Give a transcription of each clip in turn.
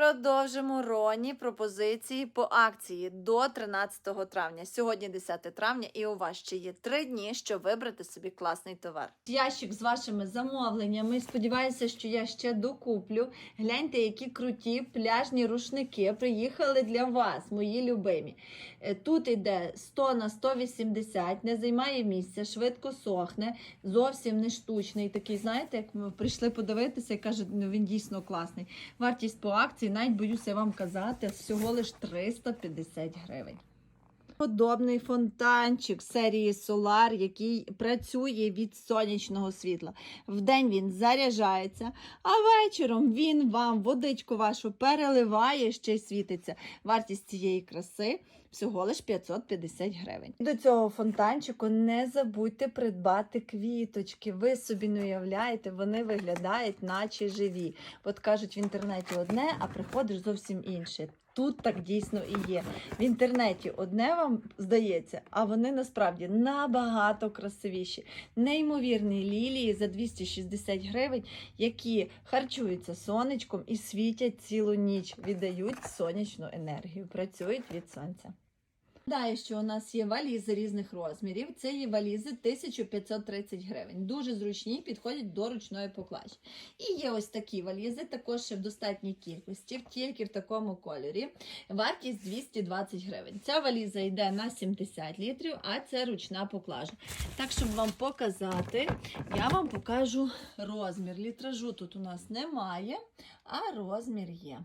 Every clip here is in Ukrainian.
Продовжимо Роні пропозиції по акції до 13 травня. Сьогодні 10 травня, і у вас ще є три дні, щоб вибрати собі класний товар. Ящик з вашими замовленнями. Сподіваюся, що я ще докуплю. Гляньте, які круті пляжні рушники приїхали для вас, мої любимі. Е, Тут іде 100 на 180, не займає місця, швидко сохне, зовсім не штучний. Такий, знаєте, як ми прийшли подивитися і кажуть, ну він дійсно класний. Вартість по акції, навіть боюся вам казати, всього лиш 350 гривень. Подобний фонтанчик серії Solar, який працює від сонячного світла. Вдень він заряджається, а вечором він вам водичку вашу переливає, ще й світиться. Вартість цієї краси всього лиш 550 гривень. До цього фонтанчику не забудьте придбати квіточки. Ви собі не уявляєте, вони виглядають, наче живі. От кажуть в інтернеті одне, а приходиш зовсім інше. Тут так дійсно і є. В інтернеті одне вам здається, а вони насправді набагато красивіші. Неймовірні лілії за 260 гривень, які харчуються сонечком і світять цілу ніч, віддають сонячну енергію, працюють від сонця. Нагадаю, що у нас є валізи різних розмірів. Це є валізи 1530 гривень. Дуже зручні, підходять до ручної поклажі. І є ось такі валізи, також ще в достатній кількості, тільки в такому кольорі. Вартість 220 гривень. Ця валіза йде на 70 літрів, а це ручна поклажа. Так, щоб вам показати, я вам покажу розмір. Літражу тут у нас немає, а розмір є.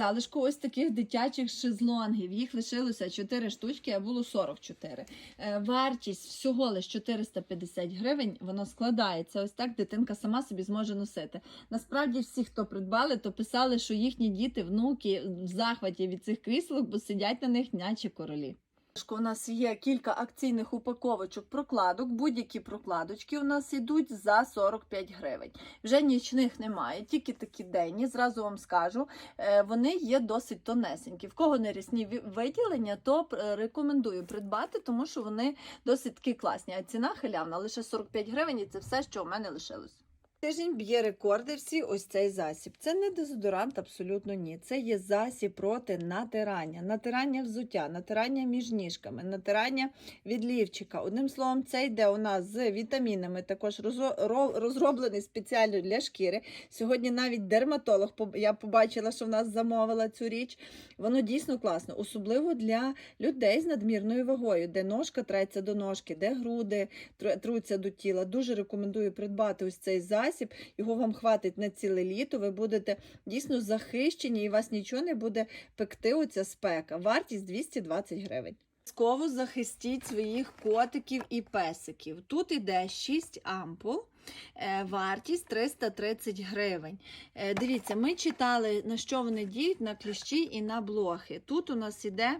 Залишку ось таких дитячих шезлонгів. Їх лишилося 4 штучки, а було 44. Е, Вартість всього лише 450 гривень. Воно складається. Ось так дитинка сама собі зможе носити. Насправді, всі, хто придбали, то писали, що їхні діти, внуки в захваті від цих кріслок, бо сидять на них, наче королі. У нас є кілька акційних упаковочок прокладок. Будь-які прокладочки у нас йдуть за 45 гривень. Вже нічних немає, тільки такі денні. Зразу вам скажу, е, вони є досить тонесенькі. В кого не рісні виділення, то рекомендую придбати, тому що вони досить такі класні. А ціна халявна лише 45 гривень, і це все, що у мене лишилось. Тиждень б'є рекорди всі ось цей засіб. Це не дезодорант, абсолютно ні. Це є засіб проти натирання, натирання взуття, натирання між ніжками, натирання від лівчика. Одним словом, це йде у нас з вітамінами, також розроблений спеціально для шкіри. Сьогодні навіть дерматолог я побачила, що в нас замовила цю річ. Воно дійсно класно, особливо для людей з надмірною вагою, де ножка треться до ножки, де груди труться до тіла. Дуже рекомендую придбати ось цей засіб. Його вам хватить на ціле літо. Ви будете дійсно захищені і вас нічого не буде пекти оця спека. Вартість 220 гривень. Обов'язково захистіть своїх котиків і песиків. Тут іде 6 ампул. Е, Вартість 330 гривень. Е, Дивіться, ми читали, на що вони діють, на кліщі і на блохи. Тут у нас іде,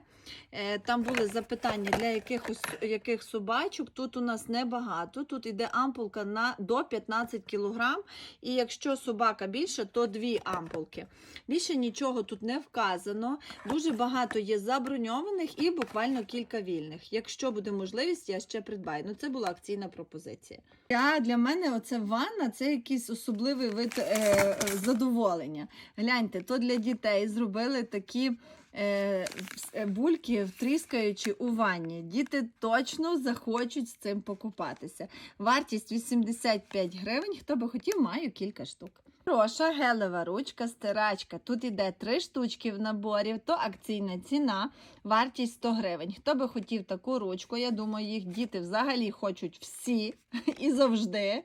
е, там були запитання для якихось, яких собачок. Тут у нас небагато. Тут іде ампулка на, до 15 кг. І якщо собака більше, то дві ампулки. Більше нічого тут не вказано. Дуже багато є заброньованих і буквально кілька вільних. Якщо буде можливість, я ще придбаю. Ну, це була акційна пропозиція. Я, для мене оце ванна це якийсь особливий вид е, е, задоволення. Гляньте, то для дітей зробили такі. е, е, Бульки втріскаючи у ванні. Діти точно захочуть з цим покупатися. Вартість 85 гривень. Хто би хотів, маю кілька штук. Хороша гелева ручка, стирачка. Тут іде три штучки в наборі, то акційна ціна, вартість 100 гривень. Хто би хотів таку ручку, я думаю, їх діти взагалі хочуть всі і завжди.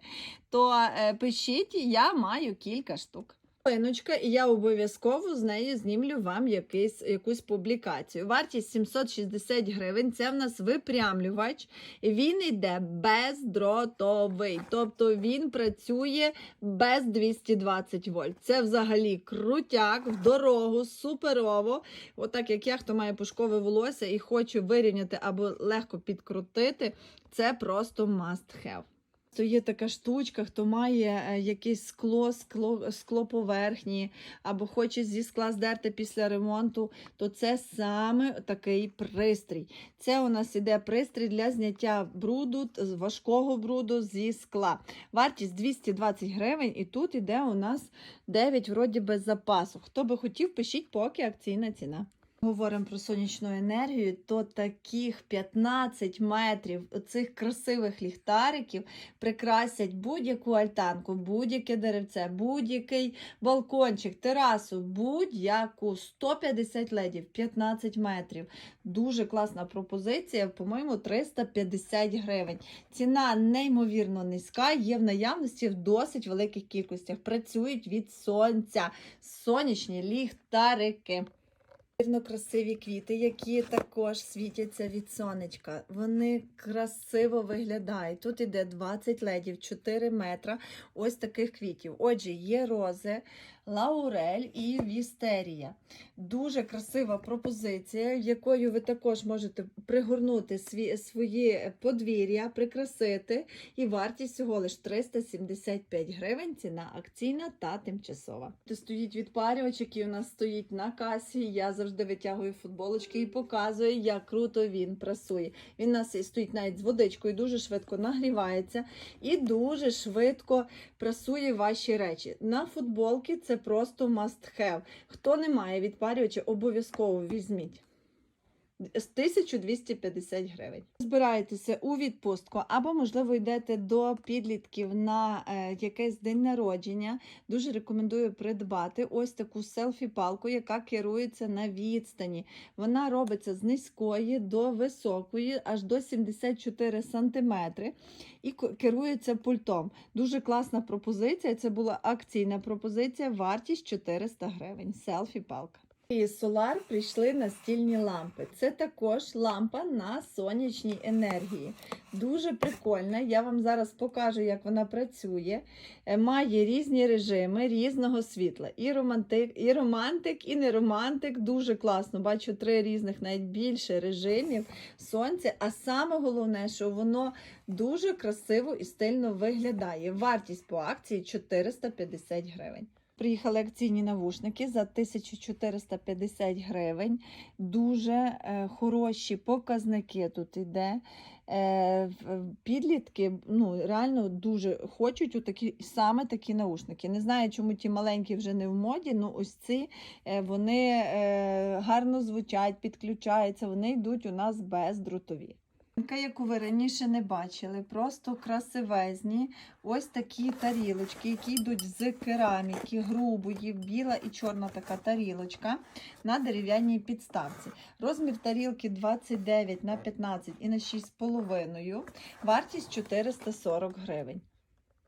То е, пишіть, я маю кілька штук. Пиночка, і я обов'язково з нею знімлю вам якийсь, якусь публікацію. Вартість 760 гривень. Це в нас випрямлювач. Він йде бездротовий, тобто він працює без 220 вольт. Це взагалі крутяк, в дорогу, суперово. Отак як я, хто має пушкове волосся і хочу вирівняти або легко підкрутити, це просто must have. То є така штучка, хто має е, якесь скло, скло, склоповерхні, або хоче зі скла здерти після ремонту, то це саме такий пристрій. Це у нас іде пристрій для зняття бруду, важкого бруду зі скла. Вартість 220 гривень, і тут іде у нас 9 вроді без запасу. Хто би хотів, пишіть, поки акційна ціна. Говоримо про сонячну енергію, то таких 15 метрів цих красивих ліхтариків прикрасять будь-яку альтанку, будь-яке деревце, будь-який балкончик, терасу, будь-яку 150 ледів, 15 метрів. Дуже класна пропозиція, по-моєму, 350 гривень. Ціна неймовірно низька, є в наявності в досить великих кількостях. Працюють від сонця, сонячні ліхтарики. Красиві квіти, які також світяться від сонечка. Вони красиво виглядають. Тут іде 20 ледів, 4 метра ось таких квітів. Отже, є рози, лаурель і вістерія. Дуже красива пропозиція, якою ви також можете пригорнути сві, свої подвір'я, прикрасити. І вартість всього лиш 375 гривень. Ціна акційна та тимчасова. Стоїть відпарювач, який у нас стоїть на касі. Я завжди витягую футболочки і показує, як круто він прасує. Він у нас стоїть навіть з водичкою, дуже швидко нагрівається і дуже швидко прасує ваші речі. На футболки це просто must have. Хто не має відпарювача, обов'язково візьміть. З 1250 гривень. Збираєтеся у відпустку або, можливо, йдете до підлітків на е, якийсь день народження. Дуже рекомендую придбати ось таку селфі-палку, яка керується на відстані. Вона робиться з низької до високої, аж до 74 см, і керується пультом. Дуже класна пропозиція. Це була акційна пропозиція, вартість 400 гривень. Селфі-палка. І Solar прийшли настільні лампи. Це також лампа на сонячній енергії. Дуже прикольна. Я вам зараз покажу, як вона працює. Е, Має різні режими різного світла. І романтик, і романтик, і не романтик. Дуже класно. Бачу три різних, навіть більше режимів сонця. А саме головне, що воно дуже красиво і стильно виглядає. Вартість по акції 450 гривень. Приїхали акційні навушники за 1450 гривень. Дуже е, хороші показники тут іде. Е, Підлітки ну, реально дуже хочуть отакі, саме такі наушники. Не знаю, чому ті маленькі вже не в моді, але ось ці е, вони е, гарно звучать, підключаються, вони йдуть у нас бездротові. Яку ви раніше не бачили, просто красивезні. Ось такі тарілочки, які йдуть з кераміки, грубої, біла і чорна така тарілочка на дерев'яній підставці. Розмір тарілки 29 на 15 і на 6,5. Вартість 440 гривень.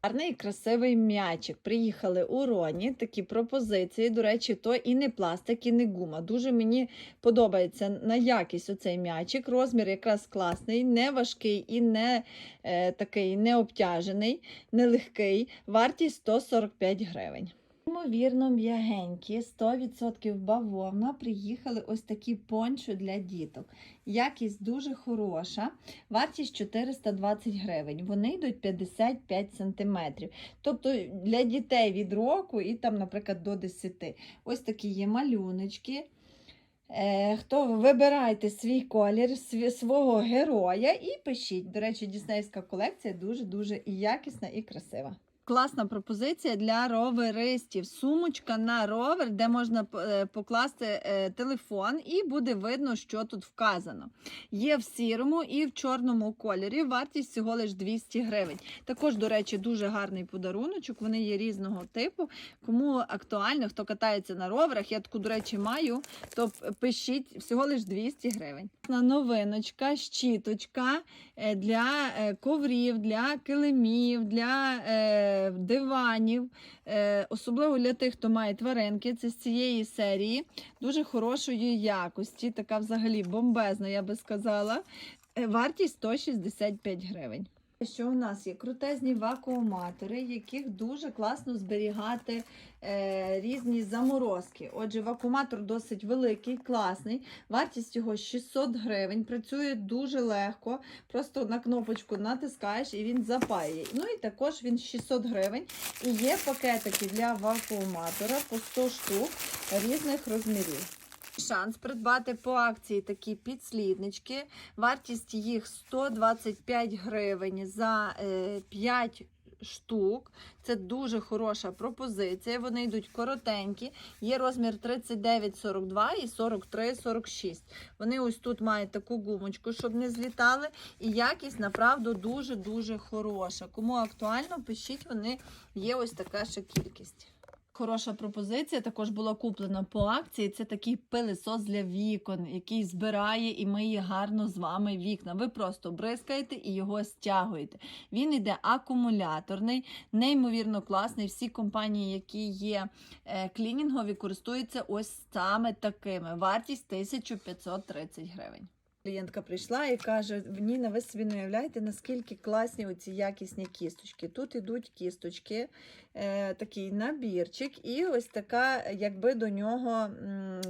Гарний і красивий м'ячик. Приїхали у Роні. Такі пропозиції. До речі, то і не пластик, і не гума. Дуже мені подобається на якість оцей м'ячик. Розмір якраз класний, не важкий і не е, такий не обтяжений, не легкий. Вартість 145 гривень. Ймовірно, м'ягенькі, 100% бавовна. Приїхали ось такі пончо для діток. Якість дуже хороша, вартість 420 гривень. Вони йдуть 55 см. Тобто для дітей від року і там, наприклад, до 10. Ось такі є малюночки. Е, хто вибирайте свій колір, свого героя і пишіть. До речі, діснеївська колекція дуже-дуже і якісна, і красива. Класна пропозиція для роверистів. Сумочка на ровер, де можна е, покласти е, телефон, і буде видно, що тут вказано. Є в сірому і в чорному кольорі. Вартість всього лиш 200 гривень. Також, до речі, дуже гарний подаруночок. Вони є різного типу. Кому актуально, хто катається на роверах, я таку, до речі, маю, то пишіть всього лиш 200 гривень. Новиночка, щіточка е, для коврів, для килимів, для диванів, е, особливо для тих, хто має тваринки. Це з цієї серії дуже хорошої якості, така взагалі бомбезна, я би сказала. Е, Вартість 165 гривень. Що у нас є крутезні вакууматори, яких дуже класно зберігати е, різні заморозки. Отже, вакууматор досить великий, класний. Вартість його 600 гривень. Працює дуже легко. Просто на кнопочку натискаєш і він запаює. Ну і також він 600 гривень. І є пакетики для вакууматора по 100 штук різних розмірів. Шанс придбати по акції такі підсліднички. Вартість їх 125 гривень за е, 5 штук. Це дуже хороша пропозиція. Вони йдуть коротенькі. Є розмір 39,42 і 43,46. Вони ось тут мають таку гумочку, щоб не злітали. І якість, направду, дуже-дуже хороша. Кому актуально, пишіть, вони є ось така ще кількість. Хороша пропозиція також була куплена по акції. Це такий пилисос для вікон, який збирає і миє гарно з вами вікна. Ви просто бризкаєте і його стягуєте. Він іде акумуляторний, неймовірно класний. Всі компанії, які є е, клінінгові, користуються ось саме такими. Вартість 1530 гривень. Клієнтка прийшла і каже: Ніна, ви собі не уявляєте, наскільки класні оці якісні кісточки. Тут ідуть кісточки, е, такий набірчик, і ось така, якби до нього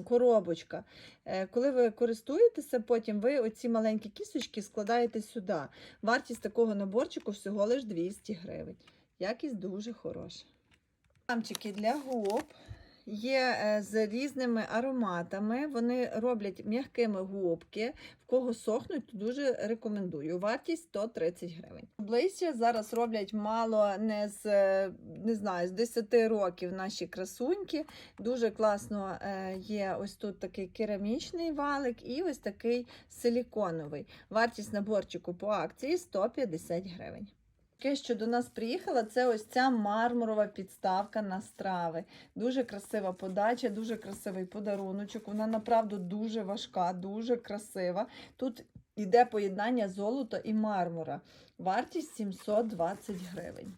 коробочка. Е, коли ви користуєтеся, потім ви оці маленькі кісточки складаєте сюди. Вартість такого наборчику всього лиш 200 гривень. Якість дуже хороша. Ламчики для губ є е, з різними ароматами. Вони роблять м'якими губки. В кого сохнуть, то дуже рекомендую. Вартість 130 гривень. Обличчя зараз роблять мало не з е, не знаю, з 10 років наші красуньки. Дуже класно е, є ось тут такий керамічний валик і ось такий силіконовий. Вартість наборчику по акції 150 гривень. Таке, що до нас приїхала, це ось ця мармурова підставка на страви. Дуже красива подача, дуже красивий подаруночок. Вона направду дуже важка, дуже красива. Тут йде поєднання золота і мармура. Вартість 720 гривень.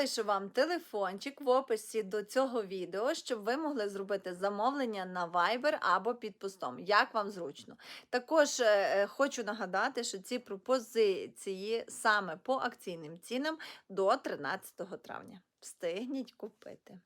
Залишу вам телефончик в описі до цього відео, щоб ви могли зробити замовлення на Viber або під постом, як вам зручно. Також е, хочу нагадати, що ці пропозиції саме по акційним цінам до 13 травня. Встигніть купити.